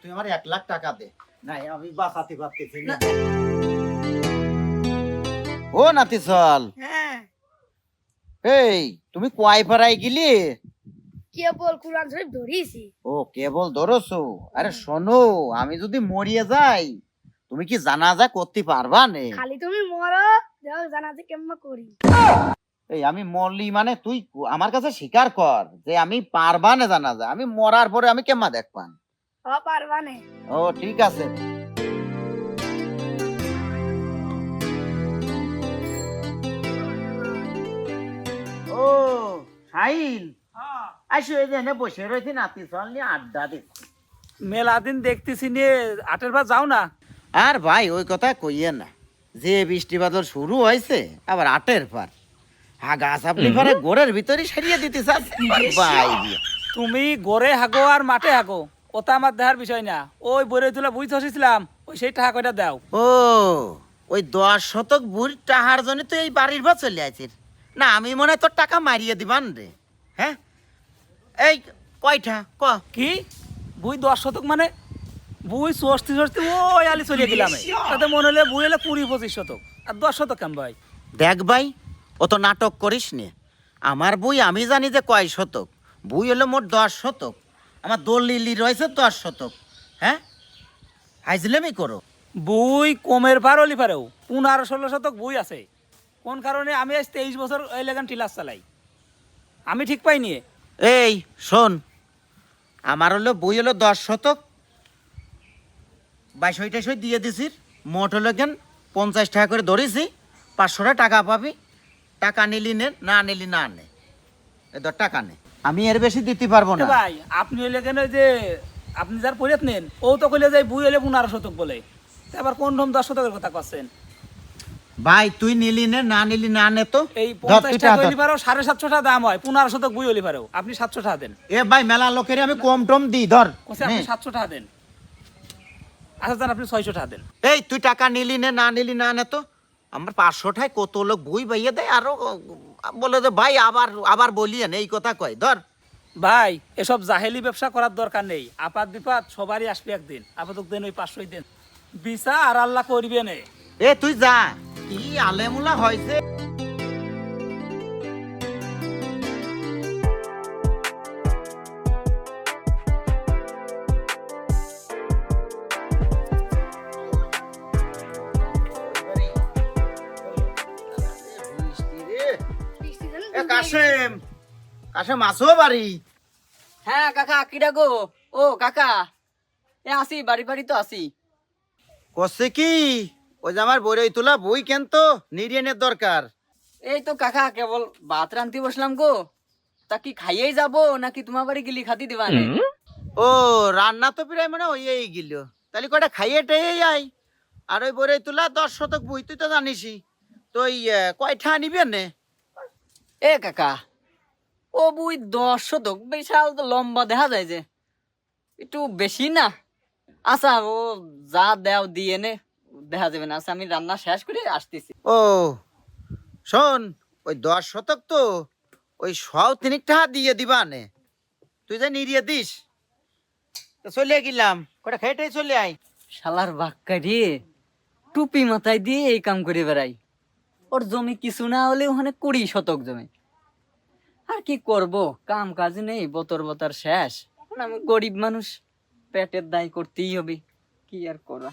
তুই আমার এক লাখ টাকা দে। নাই আমি বাঁচাতে পারতেছি না। ও নাতি চল হ্যাঁ। এই তুমি কয় পাড়ায় গেলি? কেবল কোরআন শরীফ ধরিয়েছি। ও কেবল ধরছো? আরে শোনো আমি যদি মরিয়ে যাই তুমি কি জানাজা করতে পারবা নে? খালি তুমি মরো দেখো জানাতে কেমন করি। এই আমি মরলি মানে তুই আমার কাছে স্বীকার কর যে আমি পারবা না জানাজা। আমি মরার পরে আমি কেমন দেখবান হ পারবা ও ঠিক আছে। ও সাইল আসো এই যে এনে বসে রয়েছি নাতি চল নিয়ে আড্ডা দিচ্ছি। মেলা দিন দেখতেছি নিয়ে আটের বার যাও না। আর ভাই ওই কথা কইয়ে না। যে বৃষ্টি বাদল শুরু হয়েছে আবার আটের পার হাগা সাপলি পারে গোড়ের ভিতরে সারিয়ে দিতে চাস। ভাই তুমি গড়ে হাগো আর মাঠে হাগো। ওটা আমার দেখার বিষয় না। ওই বইরে তুলে বুঝতে হসিছিলাম ওই সেই টাকা কয়টা দাও। ও ওই দশ শতক বুড়ি টাহার জন্য তো এই বাড়ির ভাত চলে আছিস না আমি মনে হয় তোর টাকা মারিয়ে দিবান রে। হ্যাঁ? এই কয়টা ক। কি? বুই দশ শতক মানে? বুই সস্তি সস্তি ওই আলি চলিয়ে গেলাম তাতে মনে হলে বুই হলে কুড়ি পঁচিশ শতক আর দশ শতক কেন ভাই? দেখ ভাই ও তো নাটক করিস নে। আমার বই আমি জানি যে কয় শতক বই হলো মোট দশ শতক। আমার দলিলি রয়েছে দশ শতক হ্যাঁ? হাইজলেমি করো। বই কমের পার অলি পারেও পনেরো ষোলো শতক বই আছে। কোন কারণে আমি আজ তেইশ বছর এই লেগান টিলাস চালাই? আমি ঠিক পাইনি এই শোন আমার হলো বই হলো দশ শতক। বাইশ টাইশ দিয়ে দিছিস মোট হলো কেন পঞ্চাশ টাকা করে ধরেছি পাঁচশোটা টাকা পাবি। টাকা নিলি নে না নিলি না নে। এ ধর টাকা নে। আমি এর বেশি দিতে পারব না। ভাই আপনি হইলে কেন যে আপনি যার পরিয়াত নেন ও তো কইলে যে বুই হলে পনেরো শতক বলে। আবার কোন রকম দশ শতকের কথা করছেন ভাই তুই নিলি নে না নিলি না নে তো। এই পঞ্চাশ টাকা টাকা পারো সাড়ে সাতশো টাকা দাম হয় পনেরো শতক বুই হইলে পারো। আপনি সাতশো টাকা দেন। এ ভাই মেলা লোকের আমি কম টম দিই ধর। আপনি। সাতশো টাকা দেন। আচ্ছা দেন আপনি ছয়শো টাকা দেন। এই তুই টাকা নিলি নে না নিলি না নে তো। আমার পাঁচশোটায় কত লোক বই বাইয়ে দেয় আরও বলে যে ভাই আবার আবার বলিয়েন এই কথা কয়। ধর। ভাই এসব জাহেলি ব্যবসা করার দরকার নেই। আপাত বিপাত সবারই আসবে একদিন। আপাতক দিন ওই পাঁচশোই দেন। বিচা আর আল্লাহ করবে নে। এ তুই যা। কি আলেমুলা হয়েছে কাশেম কাশেম আসো বাড়ি। হ্যাঁ কাকা কি ডাকো? ও কাকা এ আসি বাড়ি বাড়ি তো আসি। করছে কি? ওই যে আমার বই তোলা বই কেন তো নিরিয়ানের দরকার। এই তো কাকা কেবল ভাত রান্তি বসলাম গো। তা কি খাইয়েই যাব নাকি তোমার বাড়ি গেলি খাতি দিবা নে? ও রান্না তো প্রায় মানে হয়েই গেল। তাহলে কটা খাইয়ে টেয়ে যাই আর ওই বই তোলা দশ শতক বই তুই তো জানিসই। তো ওই কয়টা নিবে নে এ কাকা ও বুই দশ শতক বিশাল তো লম্বা দেখা যায় যে। একটু বেশি না? আচ্ছা ও যা দেও দিয়ে নে দেখা যাবে না। আচ্ছা আমি রান্না শেষ করে আসতেছি। ও শোন ওই দশ শতক তো ওই সব তিনিক টাকা দিয়ে দিবা নে। তুই যে নিরিয়ে দিস। তো চলে গেলাম। কটা খেয়েটাই চলে আয়। শালার বাক্কা রে টুপি মাথায় দিয়ে এই কাম করে বেড়াই। ওর জমি কিছু না হলে ওখানে কুড়ি শতক জমি। আর কি করব? কাম কাজ নেই, বতর বতর শেষ। আমি গরিব মানুষ, পেটের দায় করতেই হবে। কি আর করা?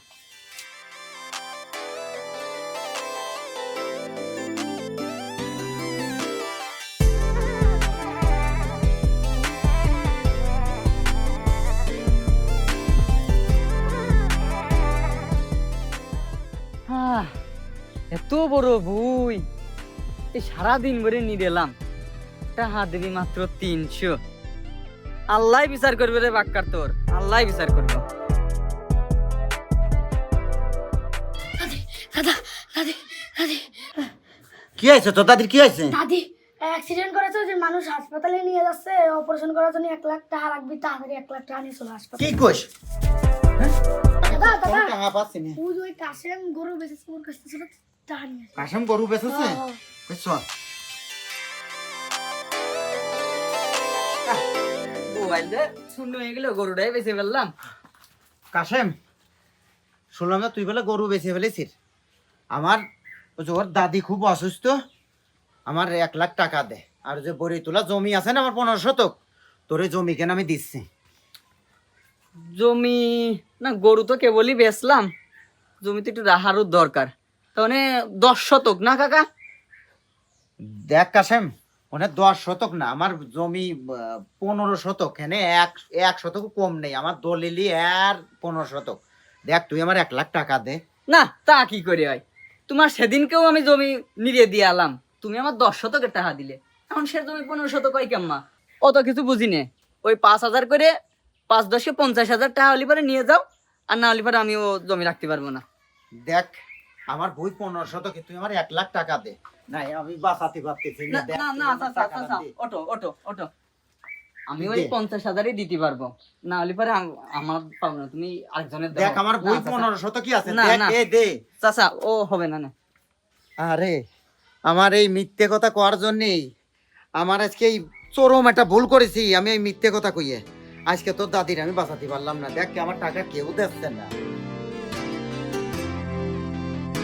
বড় বই এই সারাদিন ভরে নিয়ে এলাম। টাকা দিবি মাত্র তিনশো। আল্লাহ বিচার করবে রে বাক্কার তোর। আল্লাহ বিচার করবে। দাদা দাদি দাদি কি হয়েছে তো তাদের কি হয়েছে? দাদি অ্যাক্সিডেন্ট করেছে যে মানুষ হাসপাতালে নিয়ে যাচ্ছে অপারেশন করার জন্য এক লাখ টাকা লাগবে তাড়াতাড়ি এক লাখ টাকা নিয়ে চলে হাসপাতালে কি কোষ দাদা দাদা। টাকা পাচ্ছি না। ওই যে কাশেম গরু বেঁচেছে ওর কাছ থেকে টাকা নিয়ে আসে কাশেম গরু বেচেছে হ্যাঁ, শূন্য হয়ে গেল গরুটাই বেঁচে ফেললাম। কাশেম শুনলাম না তুই বলে গরু বেঁচে ফেলেছিস। আমার ওর দাদি খুব অসুস্থ আমার এক লাখ টাকা দে। আর যে বড়ি তোলা জমি আছে না আমার পনেরো শতক তোর এই জমি কেন আমি দিচ্ছি? জমি না গরু তো কেবলই বেচলাম। জমিতে একটু রাহারও দরকার। তাহলে দশ শতক না কাকা? দেখ কাশেম ওখানে দশ শতক না আমার জমি পনেরো শতক এখানে এক এক শতক কম নেই আমার দলিলি আর পনেরো শতক। দেখ তুই আমার এক লাখ টাকা দে। না তা কি করে হয়? তোমার সেদিনকেও আমি জমি নিয়ে দিয়ে আলাম তুমি আমার দশ শতকের টাকা দিলে। এখন সে জমি পনেরো শতক হয় কেম্মা? অত কিছু বুঝি নে। ওই পাঁচ হাজার করে পাঁচ দশে পঞ্চাশ হাজার টাকা হলে পরে নিয়ে যাও আর না হলে পরে আমিও জমি রাখতে পারব না। দেখ আমার বই পনেরো শতকে তুই আমার এক লাখ টাকা দে। নাই আমি বাঁচাতে পারতেছি না না না না। ওটো ওটো ওটো আমি ওই পঞ্চাশ হাজারই দিতে পারব। না হলে পরে আমার পাবো না তুমি আরেকজনের দেখ আমার বই চাচা। পনেরো শতকই আছে না, না। দে। চাচা ও হবে না না। আরে আমার এই মিথ্যে কথা কওয়ার জন্যেই আমার আজকে এই চরম একটা ভুল করেছি আমি এই মিথ্যে কথা কইয়ে। আজকে তোর দাদির আমি বাঁচাতে পারলাম না। দেখ আমার টাকা কেউ দিচ্ছে না।